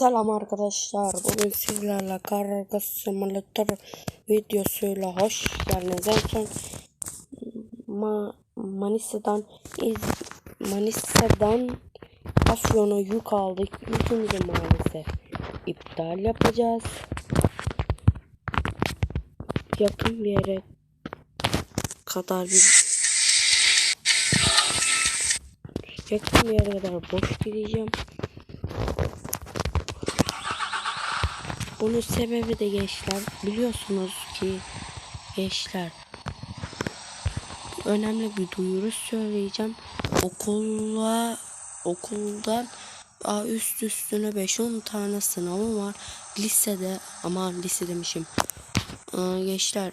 Selam arkadaşlar. Bugün sizlerle karga simülatör videosuyla hoş geldiniz. En son Ma Manisa'dan iz Manisa'dan Afyon'a yük aldık. Yükümüzü maalesef iptal yapacağız. Yakın bir yere kadar bir yakın bir yere kadar boş gideceğim. Bunun sebebi de gençler biliyorsunuz ki gençler önemli bir duyuru söyleyeceğim. Okula okuldan aa, üst üstüne 5-10 tane sınavım var. Lisede ama lise demişim. Aa, gençler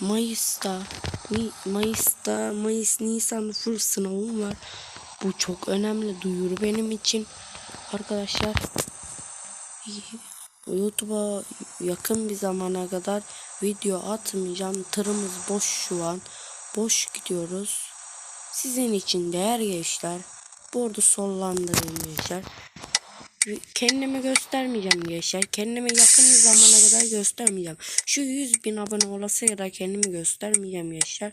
Mayıs'ta Mayıs'ta Mayıs Nisan full sınavım var. Bu çok önemli duyuru benim için. Arkadaşlar YouTube'a yakın bir zamana kadar video atmayacağım. Tırımız boş şu an. Boş gidiyoruz. Sizin için değer gençler. Bu arada sollandırın gençler. Kendimi göstermeyeceğim gençler. Kendimi yakın bir zamana kadar göstermeyeceğim. Şu 100 bin abone olası kadar kendimi göstermeyeceğim gençler.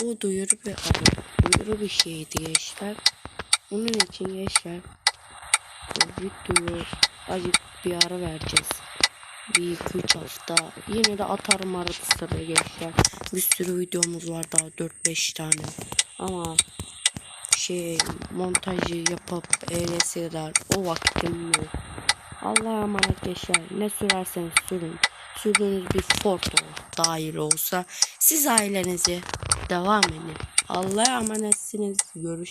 Bu duyuru bir duyuru bir şeydi gençler. Bunun için gençler bu videoyu acık bir ara vereceğiz. Bir iki üç hafta. Yine de atarım arada sırada gençler. Bir sürü videomuz var daha 4-5 tane. Ama şey montajı yapıp eğleseler o vaktim yok. Allah'a emanet gençler. Ne sürerseniz sürün. Sürdüğünüz bir Ford dahil olsa siz ailenize devam edin. Allah'a emanetsiniz. Görüş.